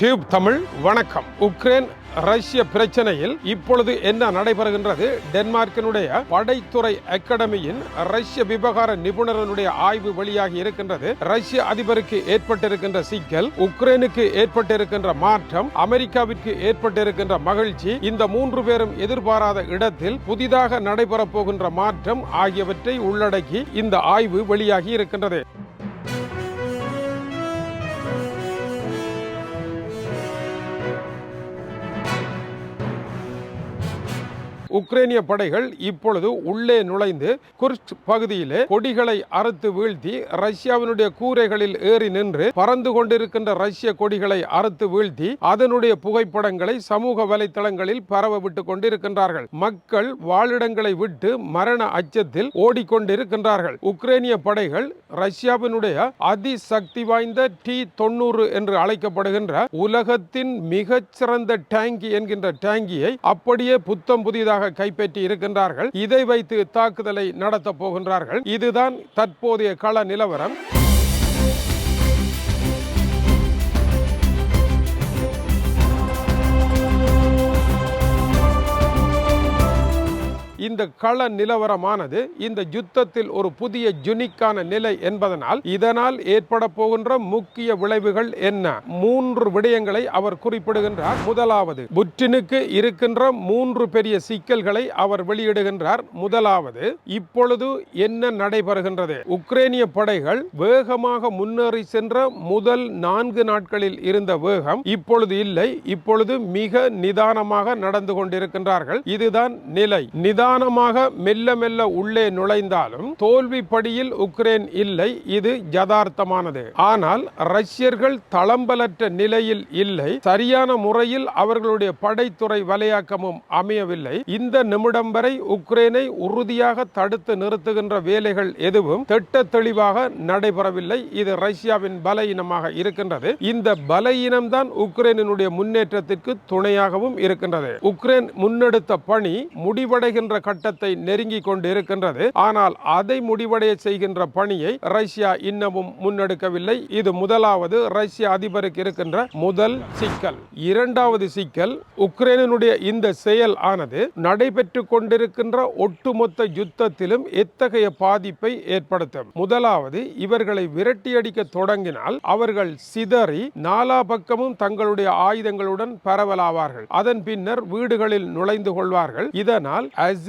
Tube Tamil வணக்கம். Ukraine ரஷ்ய பிரச்சனையில் இப்பொழுது என்ன நடைபெறுகின்றது? டென்மார்க்கினுடைய படைத்துறை அகாடமியின் ரஷ்ய விவகார நிபுணர்களுடைய ஆய்வு வெளியாகி இருக்கின்றது. ரஷ்ய அதிபருக்கு ஏற்பட்டிருக்கின்ற சிக்கல் உக்ரைனுக்கு ஏற்பட்டிருக்கின்ற மாற்றம் அமெரிக்காவிற்கு ஏற்பட்டிருக்கின்ற மகிழ்ச்சி இந்த மூன்று பேரும் எதிர்பாராத இடத்தில் புதிதாக நடைபெறப் போகின்ற மாற்றம் ஆகியவற்றை உள்ளடக்கி இந்த ஆய்வு வெளியாகி இருக்கின்றது. உக்ரைனிய படைகள் இப்பொழுது உள்ளே நுழைந்து குர்ஸ்க் பகுதியிலே கொடிகளை அறுத்து வீழ்த்தி ரஷ்யாவினுடைய கூரைகளில் ஏறி நின்று பறந்து கொண்டிருக்கின்ற ரஷ்ய கொடிகளை அறுத்து வீழ்த்தி அதனுடைய புகைப்படங்களை சமூக வலைதளங்களில் பரவ விட்டுக் கொண்டிருக்கின்றார்கள். மக்கள் வாழிடங்களை விட்டு மரண அச்சத்தில் ஓடிக்கொண்டிருக்கின்றார்கள். உக்ரைனிய படைகள் ரஷ்யாவினுடைய அதிசக்தி வாய்ந்த டி தொண்ணூறு என்று அழைக்கப்படுகின்ற உலகத்தின் மிகச்சிறந்த டேங்கி என்கின்ற டேங்கியை அப்படியே புத்தம் புதிதாக கைப்பற்றி இருக்கின்றார்கள். இதை வைத்து தாக்குதலை நடத்தப் போகின்றார்கள். இதுதான் தற்போதைய கள நிலவரம். இந்த கள நிலவரமானது இந்த யுத்தத்தில் ஒரு புதிய ஜுனிக்கான நிலை என்பதனால் இதனால் ஏற்பட போகின்ற முக்கிய விளைவுகள் என்ன? மூன்று விடயங்களை அவர் குறிப்பிடுகின்றார். முதலாவது புற்றினுக்கு இருக்கின்ற மூன்று பெரிய சிக்கல்களை அவர் வெளியிடுகின்றார். முதலாவது இப்பொழுது என்ன நடைபெறுகின்றது? உக்ரைனிய படைகள் வேகமாக முன்னேறி சென்ற முதல் நான்கு நாட்களில் இருந்த வேகம் இப்பொழுது இல்லை. இப்பொழுது மிக நிதானமாக நடந்து கொண்டிருக்கின்றார்கள். இதுதான் நிலை. நிதான நிதானமாக மெல்ல மெல்ல உள்ளே நுழைந்தாலும் தோல்வி படியில் உக்ரைன் இல்லை இது யதார்த்தமானது. ஆனால் ரஷ்யர்கள் தளம்பலற்ற நிலையில் இல்லை சரியான முறையில் அவர்களுடைய படைத்துறை வலையாக்கமும் அமையவில்லை. இந்த நிமிடம் வரை உக்ரைனை உறுதியாக தடுத்து நிறுத்துகின்ற வேலைகள் எதுவும் திட்ட தெளிவாக நடைபெறவில்லை. இது ரஷ்யாவின் பலவீனமாக இருக்கின்றது. இந்த பலவீனம்தான் உக்ரைனினுடைய முன்னேற்றத்திற்கு துணையாகவும் இருக்கின்றது. உக்ரைன் முன்னெடுத்த பணி முடிவடைகின்ற கட்டத்தை நெருங்கி கொண்டு இருக்கின்றது ஆனால் அதை முடிவடைய செய்கின்ற பணியை ரஷ்யா இன்னமும் முன்னெடுக்கவில்லை. இது முதலாவது ரஷ்ய அதிபருக்கு இருக்கின்ற முதல் சிக்கல். இரண்டாவது சிக்கல் உக்ரைனுடைய இந்த செயல் ஆனது நடைபெற்று கொண்டிருக்கின்ற ஒட்டுமொத்த யுத்தத்திலும் எத்தகைய பாதிப்பை ஏற்படுத்தும்? முதலாவது இவர்களை விரட்டியடிக்க தொடங்கினால் அவர்கள் சிதறி நாலா பக்கமும் தங்களுடைய ஆயுதங்களுடன் பரவலாவார்கள். அதன் பின்னர் வீடுகளில் நுழைந்து கொள்வார்கள். இதனால்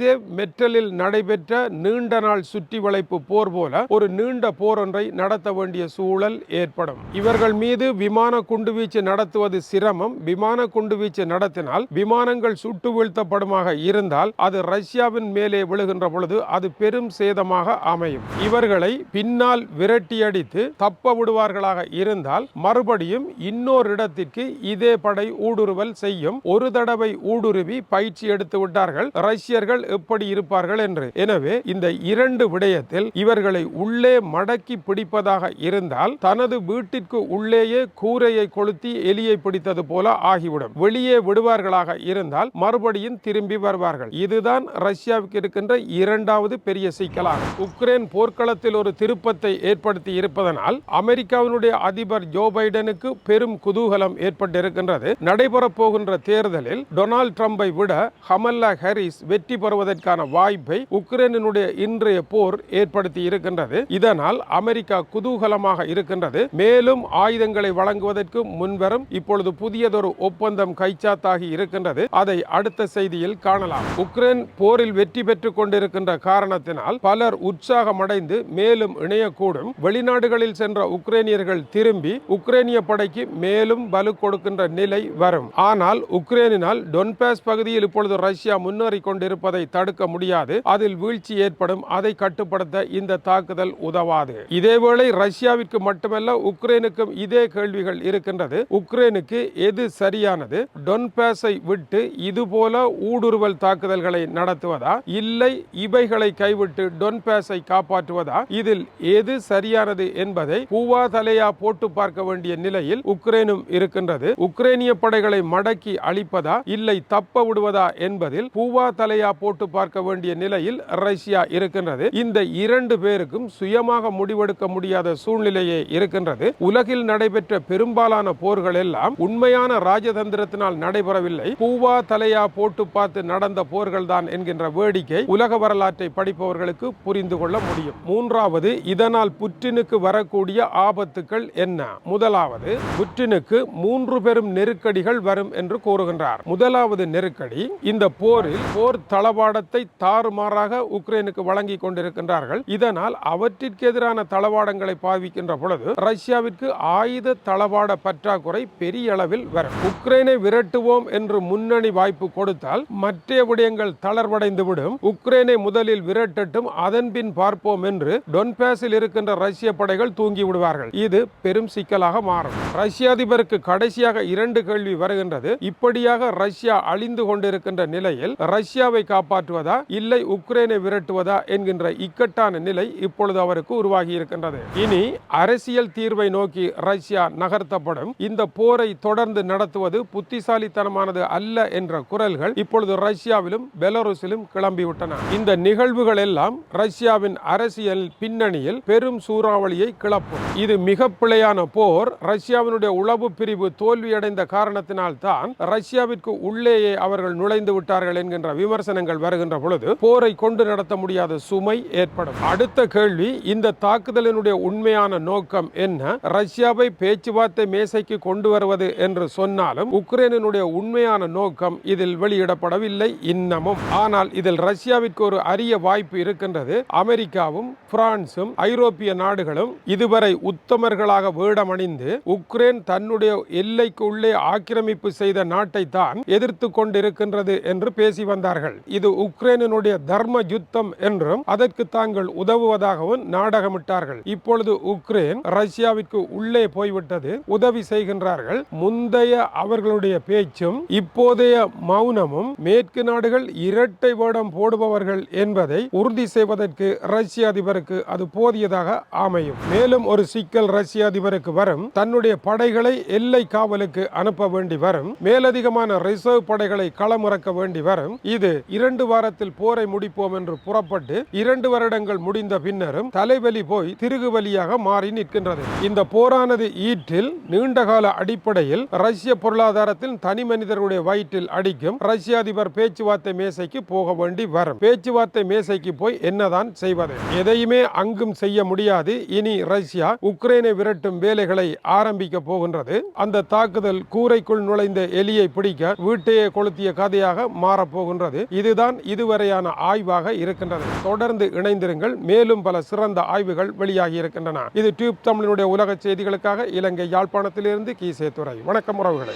அசேவ் மெட்டலில் நடைபெற்ற நீண்ட நாள் சுற்றி வளைப்பு போர் போல ஒரு நீண்ட போர் ஒன்றை நடத்த வேண்டிய சூழல் ஏற்படும். இவர்கள் மீது விமான குண்டுவீச்சு நடத்துவது சிரமம். விமான குண்டுவீச்சு நடத்தினால் விமானங்கள் சுட்டு வீழ்த்தப்படுமாக இருந்தால் அது ரஷ்யாவின் மேலே விழுகின்ற பொழுது அது பெரும் சேதமாக அமையும். இவர்களை பின்னால் விரட்டியடித்து தப்ப விடுவார்களாக இருந்தால் மறுபடியும் இன்னொரு இடத்திற்கு இதே படை ஊடுருவல் செய்யும். ஒரு தடவை ஊடுருவி பயிற்சி எடுத்து விட்டார்கள். ரஷ்யர்கள் எப்படி இருப்பார்கள் என்று. எனவே இந்த இரண்டு விடயத்தில் இவர்களை உள்ளே மடக்கி பிடிப்பதாக இருந்தால் தனது வீட்டிற்கு உள்ளேயே கூரையை கொளுத்தி எலியை பிடித்தது போல ஆகிவிடும். வெளியே விடுவார்களாக இருந்தால் மறுபடியும் திரும்பி வருவார்கள். இதுதான் ரஷ்யாவுக்கு இருக்கின்ற இரண்டாவது பெரிய சிக்கலாகும். உக்ரைன் போர்க்களத்தில் ஒரு திருப்பத்தை ஏற்படுத்தி இருப்பதனால் அமெரிக்காவினுடைய அதிபர் ஜோ பைடனுக்கு பெரும் குதூகலம் ஏற்பட்டிருக்கின்றது. நடைபெறப் போகின்ற தேர்தலில் டொனால்ட் ட்ரம்பை விட ஹமல்லா ஹாரிஸ் வெற்றி பெறுவதற்கான வாய்ப்பை உக்ரைனுடைய இன்றைய போர் ஏற்படுத்தி இருக்கின்றது. இதனால் அமெரிக்கா குதூகலமாக இருக்கின்றது. மேலும் ஆயுதங்களை வழங்குவதற்கு முன்வரும் இப்பொழுது புதியதொரு ஒப்பந்தம் கைச்சாத்தாகி இருக்கின்றது. அதை அடுத்த செய்தியில் காணலாம். உக்ரைன் போரில் வெற்றி பெற்றுக் கொண்டிருக்கின்ற காரணத்தினால் பலர் உற்சாகமடைந்து மேலும் இணையக்கூடும். வெளிநாடுகளில் சென்ற உக்ரைனியர்கள் திரும்பி உக்ரைனிய படைக்கு மேலும் வலு கொடுக்கின்ற நிலை வரும். ஆனால் உக்ரைனினால் டொன்பாஸ் பகுதியில் இப்பொழுது ரஷ்யா முன்னேறி கொண்டிருப்பதை தடுக்க முடியாது. அதில் வீழ்ச்சி ஏற்படும். அதை கட்டுப்படுத்த இந்த தாக்குதல் உதவாது. இதேவேளை ரஷ்யாவிற்கு மட்டுமல்ல உக்ரைனுக்கும் இதே கேள்விகள் இருக்கின்றது. உக்ரைனுக்கு எது சரியானது? டொன்பேஸை விட்டு இதுபோல ஊடுருவல் தாக்குதல்களை நடத்துவதா? இல்லை இவைகளை கைவிட்டு டொன்பேஸை காப்பாற்றுவதா? இதில் எது சரியானது என்பதை பூவா தலையா போட்டு பார்க்க வேண்டிய நிலையில் உக்ரைனும் இருக்கின்றது. உக்ரைனிய படைகளை மடக்கி அழிப்பதா? இல்லை தப்ப விடுவதா என்பதில் பூவா தலையா போட்டு பார்க்க வேண்டிய நிலையில் ரஷ்யா இருக்கின்றது. இந்த இரண்டு பேருக்கும் சுயமாக முடிவெடுக்க முடியாத சூழ்நிலையே இருக்கின்றது. உலகில் நடைபெற்ற பெரும்பாலான போர்கள் எல்லாம் உண்மையான ராஜதந்திரத்தினால் நடைபெறவில்லை. பூவா தலையா போட்டு பார்த்து நடந்த போர்கள் தான் என்கின்ற வேடிக்கை உலக வரலாற்றை படிப்பவர்களுக்கு புரிந்து கொள்ள முடியும். மூன்றாவது இதனால் புற்றினுக்கு வரக்கூடிய ஆபத்துக்கள் என்ன? முதலாவது புற்றினுக்கு மூன்று பெரும் நெருக்கடிகள் வரும் என்று கூறுகின்றார். முதலாவது நெருக்கடி இந்த போரில் போர் தளவாடத்தை தாறுமாறாக உக்ரைனுக்கு வழங்கி கொண்டிருக்கின்றார்கள். இதனால் அவற்றிற்கு எதிரான தளவாடங்களை பாவிக்கின்ற பொழுது ரஷ்யாவிற்கு ஆயுத தளவாட பற்றாக்குறை பெரிய அளவில் வரும். உக்ரைனை விரட்டுவோம் என்று முன்னணி வாய்ப்பு கொடுத்தால் மற்ற விடயங்கள் தளர்வடைந்து விடும் உக்ரைனை முதலில் விரட்டட்டும் அதன் பின் பார்ப்போம் என்று டொன்பேஸில் இருக்கின்ற ரஷ்ய படைகள் தூங்கி விடுவார்கள். இது பெரும் சிக்கலாக மாறும். ரஷ்ய அதிபருக்கு கடைசியாக இரண்டு கேள்வி வருகின்றது. இப்படியாக ரஷ்யா அழிந்து கொண்டிருக்கின்ற நிலையில் ரஷ்யாவை காப்பாற்ற காப்பாற்றுவதா? இல்லை உக்ரைனை விரட்டுவதா? என்கின்ற இக்கட்டான நிலை இப்பொழுது அவருக்கு உருவாகி இருக்கின்றது. இனி அரசியல் தீர்வை நோக்கி ரஷ்யா நகர்த்தப்படும். இந்த போரை தொடர்ந்து நடத்துவது புத்திசாலித்தனமானது அல்ல என்ற குரல்கள் இப்பொழுது ரஷ்யாவிலும் பெலருஸிலும் கிளம்பிவிட்டன. இந்த நிகழ்வுகள் எல்லாம் ரஷ்யாவின் அரசியல் பின்னணியில் பெரும் சூறாவளியை கிளப்பும். இது மிக பிழையான போர். ரஷ்யாவினுடைய உளவு பிரிவு தோல்வியடைந்த காரணத்தினால் தான் ரஷ்யாவிற்கு உள்ளேயே அவர்கள் நுழைந்து விட்டார்கள் என்கின்ற விமர்சனங்கள் வருகின்ற பொழுது போரை கொண்டு நடத்த முடியாத சுமை ஏற்படும். அடுத்த கேள்வி இந்த தாக்குதலினுடைய உண்மையான நோக்கம் என்ன? ரஷ்யாவை பேச்சுவார்த்தை மேசைக்கு கொண்டு வருவது என்று சொன்னாலும் உக்ரைனுடைய உண்மையான நோக்கம் இதில் வெளியிடப்படவில்லை இன்னமும். ஆனால் இதில் ரஷ்யாவிற்கு ஒரு அரிய வாய்ப்பு இருக்கின்றது. அமெரிக்காவும் பிரான்சும் ஐரோப்பிய நாடுகளும் இதுவரை உத்தமர்களாக வேடமணிந்து உக்ரைன் தன்னுடைய எல்லைக்கு உள்ளே ஆக்கிரமிப்பு செய்த நாட்டை தான் எதிர்த்து கொண்டிருக்கின்றது என்று பேசி வந்தார்கள். இது உக்ரைனுடைய தர்ம யுத்தம் என்றும் அதற்கு தாங்கள் உதவுவதாகவும் நாடகமிட்டார்கள். இப்பொழுது உக்ரைன் ரஷ்யாவிற்கு உள்ளே போய்விட்டது உதவி செய்கின்றார்கள். முந்தைய அவர்களுடைய பேச்சும் இப்போதைய மௌனமும் மேற்கு நாடுகள் இரட்டை வேடம் போடுபவர்கள் என்பதை உறுதி செய்வதற்கு ரஷ்ய அதிபருக்கு அது போதியதாக அமையும். மேலும் ஒரு சிக்கல் ரஷ்ய அதிபருக்கு வரும். தன்னுடைய படைகளை எல்லை காவலுக்கு அனுப்ப வேண்டி வரும். மேலதிகமான ரிசர்வ் படைகளை களமிறக்க வேண்டி வரும். இது இரண்டு வாரத்தில் போரை முடிப்போம் என்று புறப்பட்டு இரண்டு வருடங்கள் முடிந்த பின்னரும் தலைவலி போய் திருகுவலியாக மாறி நிற்கின்றது. இந்த போரானது ஈற்றில் நீண்டகால அடிப்படையில் ரஷ்ய பொருளாதாரத்தில் தனி மனிதருடைய வயிற்றில் அடிக்கும் ரஷ்ய அதிபர் பேச்சுவார்த்தை மேசைக்கு போக வேண்டி வரும். பேச்சுவார்த்தை மேசைக்கு போய் என்னதான் செய்வது? எதையுமே அங்கும் செய்ய முடியாது. இனி ரஷ்யா உக்ரைனை விரட்டும் வேலைகளை ஆரம்பிக்க போகின்றது. அந்த தாக்குதல் கூரைக்குள் நுழைந்த எலியை பிடிக்க வீட்டையே கொளுத்திய கதையாக மாறப்போகின்றது இதுதான் இதுவரையான ஆய்வாக இருக்கின்றது. தொடர்ந்து இணைந்திருங்கள். மேலும் பல சிறந்த ஆய்வுகள் வெளியாகி இருக்கின்றன. இது டியூப் தமிழினுடைய உலக செய்திகளுக்காக இலங்கை யாழ்ப்பாணத்திலிருந்து கீசே துறை வணக்கம் உறவுகளை.